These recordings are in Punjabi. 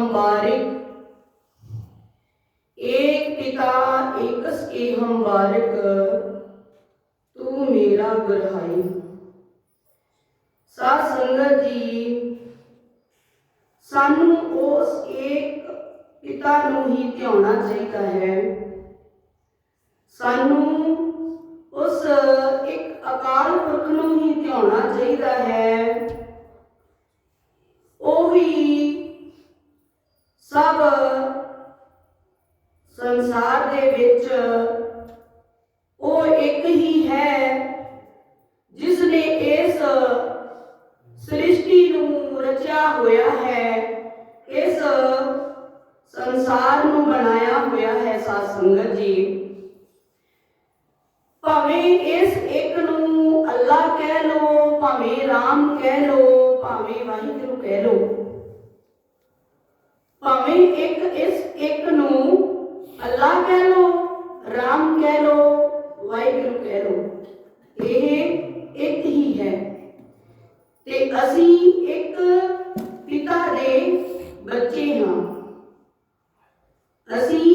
ਬਾਰਿਕ ਏਕ ਪਿਤਾ ਇਕਸ ਕੇ ਹਮ ਬਾਰਿਕ ਤੂੰ ਮੇਰਾ ਗੁਰਹਾਈ। ਸਾਧ ਸੰਗਤ ਜੀ, ਸਾਨੂੰ ਉਸ ਏਕ ਪਿਤਾ ਨੂੰ ਹੀ ਧਿਆਉਣਾ ਚਾਹੀਦਾ ਹੈ। ਸਾਨੂੰ ਉਸ ਸੰਸਾਰ ਦੇ ਵਿੱਚ ਉਹ ਇੱਕ ਹੀ ਹੈ ਜਿਸ ਨੇ ਇਸ ਸ੍ਰਿਸ਼ਟੀ ਨੂੰ ਰਚਿਆ ਹੋਇਆ ਹੈ, ਇਸ ਸੰਸਾਰ ਨੂੰ ਬਣਾਇਆ ਹੋਇਆ ਹੈ ਸਾਧ ਸੰਗਤ ਜੀ। ਭਾਵੇਂ ਇਸ ਇੱਕ ਨੂੰ ਅੱਲਾ ਕਹਿ ਲੋ ਭਾਵੇਂ ਰਾਮ ਕਹਿ ਲੋ ਭਾਵੇਂ ਵਾਹਿਗੁਰੂ ਕਹਿ ਲੋ ਭਾਵੇਂ ਇੱਕ ਇਸ ਇੱਕ ਨੂੰ ਅੱਲਾ ਕਹਿ ਲੋ ਰਾਮ ਕਹਿ ਲੋ ਵਾਹਿਗੁਰੂ ਕਹਿ ਲੋ ਇਹ ਇੱਕ ਹੀ ਹੈ। ਤੇ ਅਸੀਂ ਇੱਕ ਪਿਤਾ ਦੇ ਬੱਚੇ ਹਾਂ। ਅਸੀਂ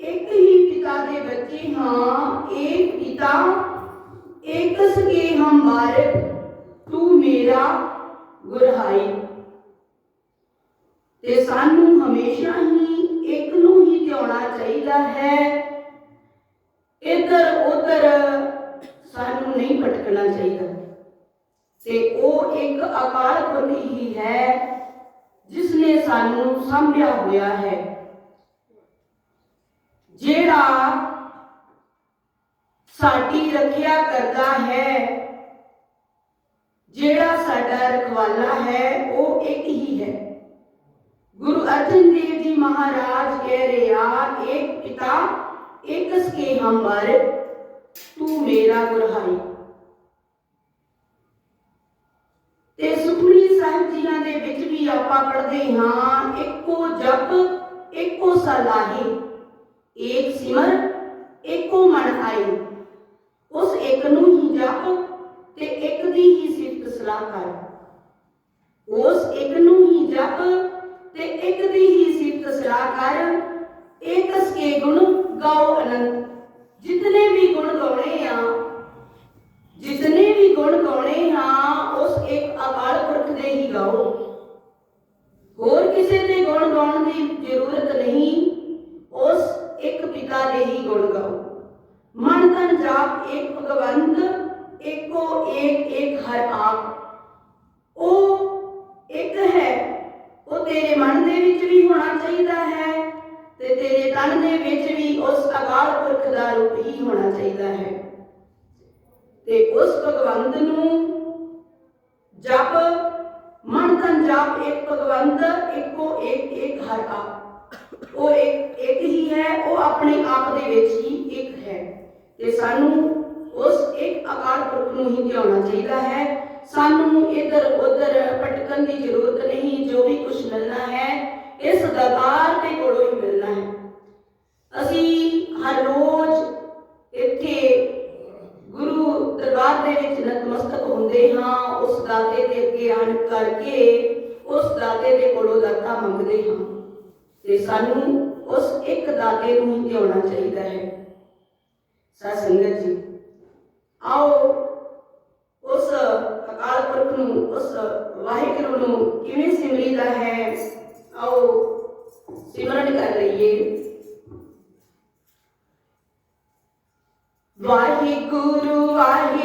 ਇੱਕ ਹੀ ਪਿਤਾ ਦੇ ਬੱਚੇ ਹਾਂ। ਇੱਕ ਪਿਤਾ ਇੱਕ ਸਕੇ ਹਮ ਬਾਰਕ ਤੂੰ ਮੇਰਾ ਗੁਰਹਾਈ। ਤੇ ਸਾਨੂੰ ਹਮੇਸ਼ਾ ਹੀ ਇੱਕ ਨੂੰ ਹੀ ਧਿਆਉਣਾ ਚਾਹੀਦਾ ਹੈ। ਇੱਧਰ ਉੱਧਰ ਸਾਨੂੰ ਨਹੀਂ ਭਟਕਣਾ ਚਾਹੀਦਾ। ਤੇ ਉਹ ਇੱਕ ਅਕਾਲ ਪੁਰਖ ਹੀ ਹੈ ਜਿਸ ਨੇ ਸਾਨੂੰ ਸੰਭਿਆ ਹੋਇਆ ਹੈ। ਜਿਹੜਾ ਸਾਡੀ ਰੱਖਿਆ ਕਰਦਾ ਹੈ, ਜਿਹੜਾ ਸਾਡਾ ਰਖਵਾਲਾ ਹੈ, ਉਹ ਇੱਕ ਹੀ ਹੈ। ਗੁਰੂ ਅਰਜਨ ਦੇਵ ਜੀ ਮਹਾਰਾਜ ਕਹਿ ਰਿਹਾ ਇੱਕ ਪਿਤਾ ਇਕਸ ਕੇ ਹਮਰ ਤੂੰ ਮੇਰਾ ਗੁਰਹਾਈ। ਤੇ ਸੁਖਣੀ ਸਾਹਿਬ ਜੀਆਂ ਦੇ ਵਿੱਚ ਵੀ ਆਪਾਂ ਪੜ੍ਹਦੇ ਹਾਂ, ਇੱਕੋ ਜਪ, ਇੱਕੋ ਸਲਾਹੀ, ਏਕ ਸਿਮਰ, ਇੱਕੋ ਮਨ ਆਈ। ਉਸ ਇੱਕ ਨੂੰ ਹੀ ਜਪ ਤੇ ਇੱਕ ਦੀ ਹੀ ਸਿਫਤ ਸਲਾਹ ਕਰ। ਉਸ ਇੱਕ ਨੂੰ ਹੀ ਜਪ ਸਿਫਤ ਸਲਾਹ ਕਰ ਏਕਸ ਕੇ ਗੁਣ ਗਾਓ ਅਨੰਤ ਜਿਤਨੇ ਵੀ ਗੁਣ ਗਾਉਣੇ ਆ ਜਿਤਨੇ ਵੀ ਗੁਣ ਗਾਉਣੇ ਹਾਂ ਉਸ ਇੱਕ ਅਕਾਲ ਪੁਰਖ ਦੇ ਹੀ ਗਾਓ ਹੋਰ ਕਿਸੇ ਦੇ ਗੁਣ ਗਾਉਣ ਦੀ ਜ਼ਰੂਰਤ ਨਹੀਂ ਉਸ ਇੱਕ ਪਿਤਾ ਦੇ ਹੀ ਗੁਣ ਗਾਓ ਮਨ ਤਨ ਜਾਪ ਇੱਕ ਭਗਵੰਤ ਏਕੋ ਏਕ ਏਕ ਹਰ ਆਪ ਉਹ ਇੱਕ ਹੈ ਉਹ ਤੇਰੇ ਮਨ ਦੇ ਵਿੱਚ ਵੀ ਹੋਣਾ ਚਾਹੀਦਾ ਹੈ ਤੇ ਤੇਰੇ ਤਨ ਦੇ ਵਿੱਚ ਵੀ ਉਸ ਅਕਾਲ ਪੁਰਖ ਦਾ ਰੂਪ ਹੀ ਹੋਣਾ ਚਾਹੀਦਾ ਹੈ। ਤੇ ਉਸ ਭਗਵੰਤ ਨੂੰ ਜਪ, ਮਨ ਤਨ ਜਪ, ਇੱਕ ਭਗਵੰਤ, ਇੱਕੋ ਇੱਕ ਇੱਕ ਹਰ ਆਪ। ਉਹ ਇੱਕ ਇੱਕ ਹੀ ਹੈ, ਉਹ ਆਪਣੇ ਆਪ ਦੇ ਵਿੱਚ ਹੀ ਇੱਕ ਹੈ। ਤੇ ਸਾਨੂੰ ਉਸ ਇੱਕ ਅਕਾਲ ਪੁਰਖ ਨੂੰ ਹੀ ਧਿਆਉਣਾ ਚਾਹੀਦਾ ਹੈ ਸਾਨੂੰ ਇਧਰ ਉਧਰ ਭਟਕਣ ਦੀ ਜ਼ਰੂਰਤ ਨਹੀਂ, ਜੋ ਵੀ ਕੁਝ ਮਿਲਣਾ ਹੈ, ਇਸ ਦਰਬਾਰ ਦੇ ਕੋਲੋਂ ਹੀ ਮਿਲਣਾ ਹੈ। ਅਸੀਂ ਹਰ ਰੋਜ਼ ਇੱਥੇ ਗੁਰੂ ਦਰਬਾਰ ਦੇ ਵਿੱਚ ਨਤਮਸਤਕ ਹੁੰਦੇ ਹਾਂ, ਉਸ ਦਾਤੇ ਦੇ ਅੱਗੇ ਆਣ ਕਰਕੇ, ਉਸ ਦਾਤੇ ਦੇ ਕੋਲੋਂ ਦਾਤਾ ਮੰਗਦੇ ਹਾਂ। ਤੇ ਸਾਨੂੰ ਉਸ ਇੱਕ ਦਾਤੇ ਨੂੰ ਹੀ ਧਿਆਉਣਾ ਚਾਹੀਦਾ ਹੈ। ਸਾਧ ਸੰਗਤ ਜੀ। ਆਓ ਉਸ ਅਕਾਲ ਪੁਰਖ ਨੂੰ ਉਸ ਵਾਹਿਗੁਰੂ ਨੂੰ ਕਿਵੇਂ ਸਿਮਰੀਦਾ ਹੈ ਆਓ ਸਿਮਰਨ ਕਰ ਲਈਏ ਵਾਹਿਗੁਰੂ ਵਾਹਿ